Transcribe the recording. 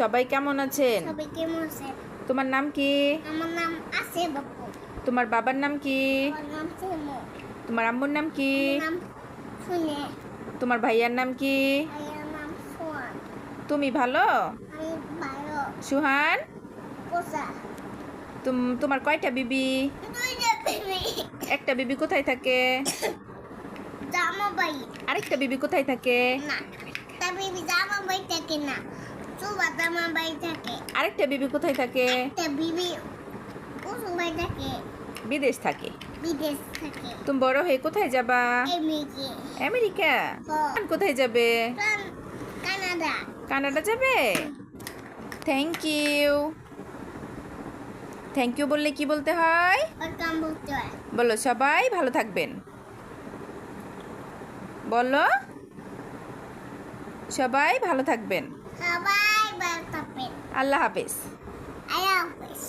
সবাই কেমন আছেন? সবাই কেমন আছে? তোমার নাম কি? আমার নাম আছে বাপু। তোমার বাবার নাম কি? তোমার আম্মুর নাম কি? তোমার ভাইয়ার নাম কি? তুমি ভালো? সুহান? তোমার কয়টা বিবি? একটা বিবি কোথায় থাকে? আরেকটা বিবি কোথায় থাকে? না বেবি জামা বাই থাকে না সুবা জামা বাই থাকে আরেকটা বিবি কোথায় থাকে? তা বিবি উসু বাই থাকে বিদেশ থাকে। বিদেশ থাকে। তুমি বড় হয়ে কোথায় যাবা? আমেরিকা। হ্যাঁ। কোথায় যাবে? কানাডা। কানাডা যাবে? থ্যাংক ইউ থ্যাংক ইউ বললে কি বলতে হয়? বলো সবাই ভালো থাকবেন। বলো। সবাই ভালো থাকবেন। সবাই ভালো থাকবেন। আল্লাহ হাফেজ। আল্লাহ হাফেজ।